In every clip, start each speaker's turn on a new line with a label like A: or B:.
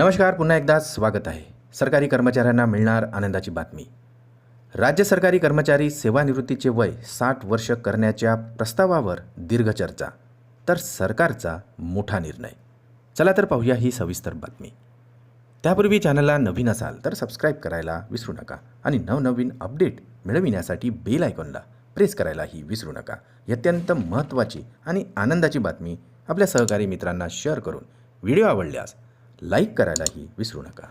A: नमस्कार पुन्हा एकदा स्वागत आहे. सरकारी कर्मचाऱ्यांना मिळणार आनंदाची बातमी. राज्य सरकारी कर्मचारी सेवानिवृत्तीचे वय साठ वर्ष करण्याच्या प्रस्तावावर दीर्घ चर्चा तर सरकारचा मोठा निर्णय. चला तर पाहूया ही सविस्तर बातमी. त्यापूर्वी चॅनलला नवीन असाल तर सबस्क्राईब करायला विसरू नका आणि नवनवीन अपडेट मिळविण्यासाठी बेल आयकॉनला प्रेस करायलाही विसरू नका. ही अत्यंत महत्त्वाची आणि आनंदाची बातमी आपल्या सहकारी मित्रांना शेअर करून व्हिडिओ आवडल्यास लाईक करायलाही विसरू नका.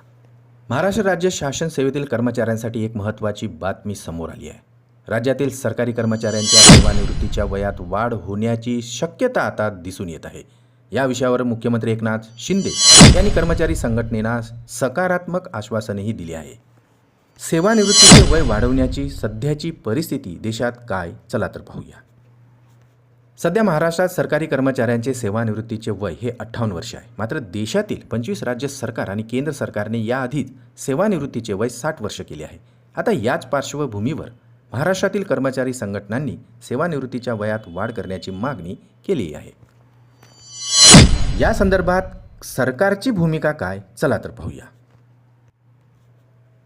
A: महाराष्ट्र राज्य शासन सेवेतील कर्मचाऱ्यांसाठी एक महत्त्वाची बातमी समोर आली आहे. राज्यातील सरकारी कर्मचाऱ्यांच्या सेवानिवृत्तीच्या वयात वाढ होण्याची शक्यता आता दिसून येत आहे. या विषयावर मुख्यमंत्री एकनाथ शिंदे यांनी कर्मचारी संघटनेला सकारात्मक आश्वासनही दिले आहे. सेवानिवृत्तीचे वय वाढवण्याची सध्याची परिस्थिती देशात काय? चला तर पाहूया. सध्या महाराष्ट्रात सरकारी कर्मचाऱ्यांचे सेवानिवृत्तीचे वय हे अठ्ठावन्न वर्ष आहे. मात्र देशातील पंचवीस राज्य सरकार आणि केंद्र सरकारने याआधीच सेवानिवृत्तीचे वय साठ वर्ष केले आहे. आता याच पार्श्वभूमीवर महाराष्ट्रातील कर्मचारी संघटनांनी सेवानिवृत्तीच्या वयात वाढ करण्याची मागणी केली आहे. या संदर्भात सरकारची भूमिका काय? चला तर पाहूया.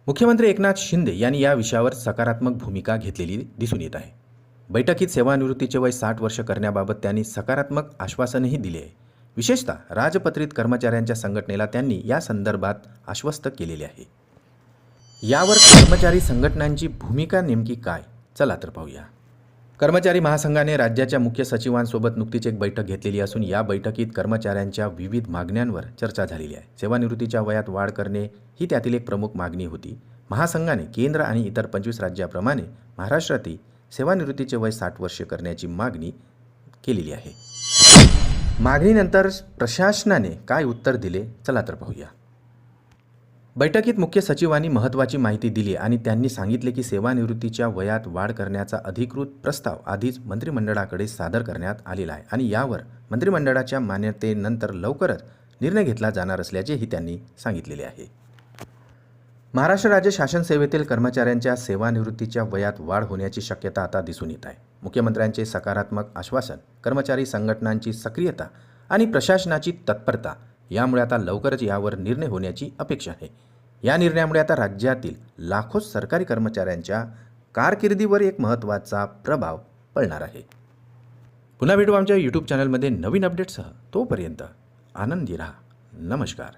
A: मुख्यमंत्री एकनाथ शिंदे यांनी या विषयावर सकारात्मक भूमिका घेतलेली दिसून येत आहे. बैठकीत सेवानिवृत्तीचे वय साठ वर्ष करण्याबाबत त्यांनी सकारात्मक आश्वासनही दिले. आहे विशेषतः राजपत्रित कर्मचाऱ्यांच्या संघटनेला त्यांनी या संदर्भात आश्वस्त केलेले आहे. यावर कर्मचारी संघटनांची भूमिका नेमकी काय? चला तर पाहूया. कर्मचारी महासंघाने राज्याच्या मुख्य सचिवांसोबत नुकतीच एक बैठक घेतलेली असून या बैठकीत कर्मचाऱ्यांच्या विविध मागण्यांवर चर्चा झालेली आहे. सेवानिवृत्तीच्या वयात वाढ करणे ही त्यातील एक प्रमुख मागणी होती. महासंघाने केंद्र आणि इतर पंचवीस राज्याप्रमाणे महाराष्ट्रातील सेवानिवृत्तीचे वय साठ वर्षे करण्याची मागणी केलेली आहे. मागणीनंतर प्रशासनाने काय उत्तर दिले? चला तर पाहूया. बैठकीत मुख्य सचिवांनी महत्त्वाची माहिती दिली आणि त्यांनी सांगितले की सेवानिवृत्तीच्या वयात वाढ करण्याचा अधिकृत प्रस्ताव आधीच मंत्रिमंडळाकडे सादर करण्यात आलेला आहे आणि यावर मंत्रिमंडळाच्या मान्यतेनंतर लवकरच निर्णय घेतला जाणार असल्याचेही त्यांनी सांगितलेले आहे. महाराष्ट्र राज्य शासन सेवेतील कर्मचाऱ्यांच्या सेवानिवृत्तीच्या वयात वाढ होण्याची शक्यता आता दिसून येत आहे. मुख्यमंत्र्यांचे सकारात्मक आश्वासन कर्मचारी संघटनांची सक्रियता आणि प्रशासनाची तत्परता यामुळे आता लवकरच यावर निर्णय होण्याची अपेक्षा आहे. या निर्णयामुळे आता राज्यातील लाखो सरकारी कर्मचाऱ्यांच्या कारकिर्दीवर एक महत्त्वाचा प्रभाव पडणार आहे. पुन्हा भेटू आमच्या यूट्यूब चॅनलमध्ये नवीन अपडेटसह तोपर्यंत आनंदी राहा. नमस्कार.